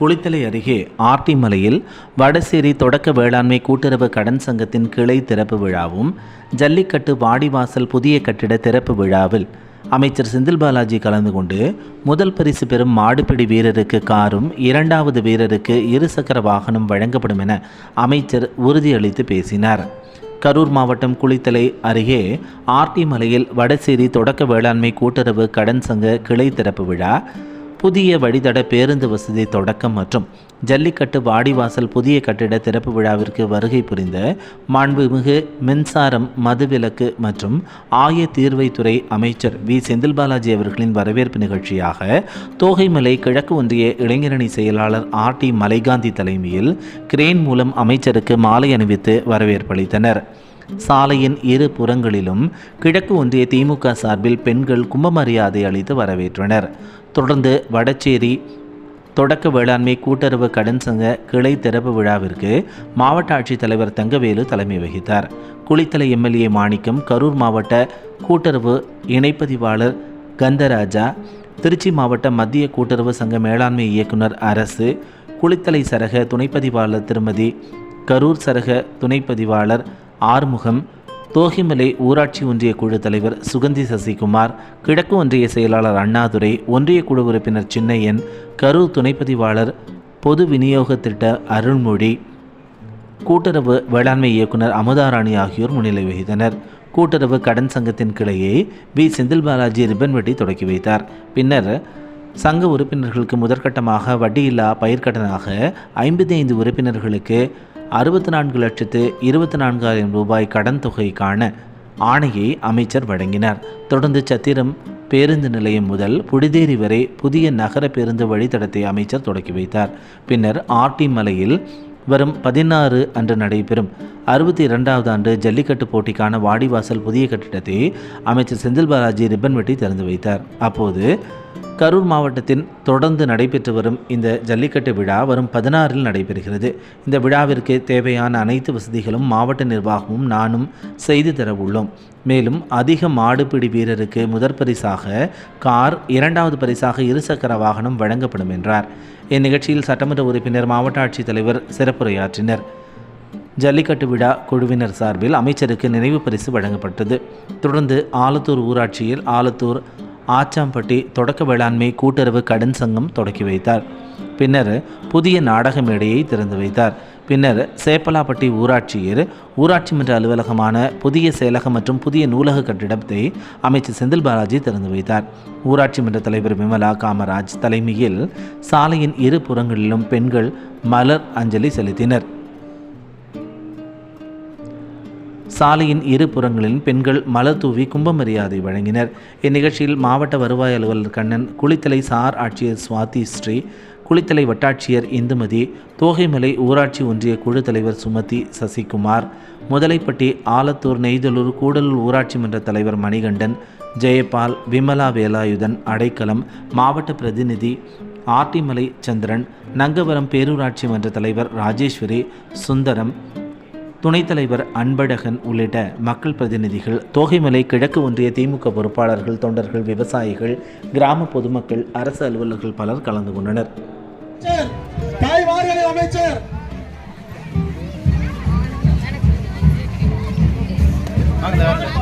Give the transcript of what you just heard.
குளித்தலை அருகே ஆர்டி மலையில் வடசேரி தொடக்க வேளாண்மை கூட்டுறவு கடன் சங்கத்தின் கிளை திறப்பு விழாவும் ஜல்லிக்கட்டு வாடிவாசல் புதிய கட்டிட திறப்பு விழாவில் அமைச்சர் செந்தில் பாலாஜி கலந்து கொண்டு முதல் பரிசு பெறும் மாடுபிடி வீரருக்கு காரும் இரண்டாவது வீரருக்கு இருசக்கர வாகனம் வழங்கப்படும் என அமைச்சர் உறுதியளித்து பேசினார். கரூர் மாவட்டம் குளித்தலை அருகே ஆர்டி மலையில் வடசேரி தொடக்க வேளாண்மை கூட்டுறவு கடன் சங்க கிளை திறப்பு விழா புதிய வழித்தட பேருந்து வசதி தொடக்கம் மற்றும் ஜல்லிக்கட்டு வாடிவாசல் புதிய கட்டிட திறப்பு விழாவிற்கு வருகை புரிந்த மாண்புமிகு மின்சாரம் மதுவிலக்கு மற்றும் ஆய தீர்வைத்துறை அமைச்சர் வி. செந்தில் பாலாஜி அவர்களின் வரவேற்பு நிகழ்ச்சியாக தோகைமலை கிழக்கு ஒன்றிய இளைஞரணி செயலாளர் ஆர். டி. மலைகாந்தி தலைமையில் கிரேன் மூலம் அமைச்சருக்கு மாலை அணிவித்து வரவேற்பளித்தனர் சாலையின் இரு புறங்களிலும் கிழக்கு ஒன்றிய திமுக சார்பில் பெண்கள் கும்பமரியாதை அளித்து வரவேற்றனர். தொடர்ந்து வடச்சேரி தொடக்க வேளாண்மை கூட்டுறவு கடன் சங்க கிளை திறப்பு விழாவிற்கு மாவட்ட ஆட்சித்தலைவர் தங்கவேலு தலைமை வகித்தார். குளித்தலை எம்எல்ஏ மாணிக்கம் கரூர் மாவட்ட கூட்டுறவு இணைப்பதிவாளர் கந்தராஜா திருச்சி மாவட்ட மத்திய கூட்டுறவு சங்க மேலாண்மை இயக்குனர் அரசு குளித்தலை சரக துணைப்பதிவாளர் திருமதி கரூர் சரக துணைப்பதிவாளர் ஆறுமுகம் தோகிமலை ஊராட்சி ஒன்றிய குழு தலைவர் சுகந்தி சசிகுமார் கிழக்கு ஒன்றிய செயலாளர் அண்ணாதுரை ஒன்றிய குழு உறுப்பினர் சின்னையன் கரூர் துணைப்பதிவாளர் பொது விநியோக திட்ட அருள்மொழி கூட்டுறவு வேளாண்மை இயக்குனர் அமுதாராணி ஆகியோர் முன்னிலை வகித்தனர். கூட்டுறவு கடன் சங்கத்தின் கிளையை வி. செந்தில் பாலாஜி ரிப்பன் வெட்டி தொடக்கி வைத்தார். பின்னர் சங்க உறுப்பினர்களுக்கு முதற்கட்டமாக வட்டியில்லா பயிர்க்கடனாக ஐம்பத்தி ஐந்து உறுப்பினர்களுக்கு அறுபத்தி நான்கு லட்சத்து இருபத்தி நான்காயிரம் ரூபாய் கடன் தொகைக்கான ஆணையை அமைச்சர் வழங்கினார். தொடர்ந்து சத்திரம் பேருந்து நிலையம் முதல் புடிதேரி வரை புதிய நகர பேருந்து வழித்தடத்தை அமைச்சர் தொடக்கி வைத்தார். பின்னர் ஆர்டி மலையில் வரும் பதினாறு அன்று நடைபெறும். அறுபத்தி இரண்டாவது ஆண்டு ஜல்லிக்கட்டு போட்டிக்கான வாடிவாசல் புதிய கட்டிடத்தை அமைச்சர் செந்தில் பாலாஜி ரிப்பன் வெட்டி திறந்து வைத்தார். அப்போது கரூர் மாவட்டத்தின் தொடர்ந்து நடைபெற்று வரும் இந்த ஜல்லிக்கட்டு விழா வரும் பதினாறில் நடைபெறுகிறது. இந்த விழாவிற்கு தேவையான அனைத்து வசதிகளும் மாவட்ட நிர்வாகமும் நானும் செய்து தர உள்ளோம். மேலும் அதிக மாடுபிடி வீரருக்கு முதற் பரிசாக கார் இரண்டாவது பரிசாக இருசக்கர வாகனம் வழங்கப்படும் என்றார். இந்நிகழ்ச்சியில் சட்டமன்ற உறுப்பினர் மாவட்ட ஆட்சித்தலைவர் சிறப்புரையாற்றினர். ஜல்லிக்கட்டு விழா குழுவினர் சார்பில் அமைச்சருக்கு நினைவு பரிசு வழங்கப்பட்டது. தொடர்ந்து ஆலத்தூர் ஊராட்சியில் ஆலத்தூர் ஆச்சாம்பட்டி தொடக்க வேளாண்மை கூட்டுறவு கடன் சங்கம் தொடக்கி வைத்தார். பின்னர் புதிய நாடக மேடையை திறந்து வைத்தார். பின்னர் சேப்பலாப்பட்டி ஊராட்சியில் ஊராட்சி மன்ற அலுவலகமான புதிய செயலகம் மற்றும் புதிய நூலக கட்டிடத்தை அமைச்சர் செந்தில் பாலாஜி திறந்து வைத்தார். ஊராட்சி மன்ற தலைவர் விமலா காமராஜ் தலைமையில் சாலையின் இரு புறங்களிலும் பெண்கள் மலர் அஞ்சலி செலுத்தினர். சாலையின் இரு புறங்களிலும் பெண்கள் மலர் தூவி கும்பமரியாதை வழங்கினர். இந்நிகழ்ச்சியில் மாவட்ட வருவாய் அலுவலர் கண்ணன் குளித்தலை சார் ஆட்சியர் சுவாதி ஸ்ரீ குளித்தலை வட்டாட்சியர் இந்துமதி தோகைமலை ஊராட்சி ஒன்றிய குழு தலைவர் சுமதி சசிகுமார் முதலைப்பட்டி ஆலத்தூர் நெய்தலூர் கூடலூர் ஊராட்சி மன்ற தலைவர் மணிகண்டன் ஜெயபால் விமலா வேலாயுதன் அடைக்கலம் மாவட்ட பிரதிநிதி ஆர்டிமலை சந்திரன் நங்கவரம் பேரூராட்சி மன்ற தலைவர் ராஜேஸ்வரி சுந்தரம் துணைத் தலைவர் அன்பழகன் உள்ளிட்ட மக்கள் பிரதிநிதிகள் தோகைமலை கிழக்கு ஒன்றிய திமுக பொறுப்பாளர்கள் தொண்டர்கள் விவசாயிகள் கிராம பொதுமக்கள் அரசு அலுவலர்கள் பலர் கலந்து கொண்டனர். அமைச்சர் தாய்மார்களே அமைச்சர். வாங்க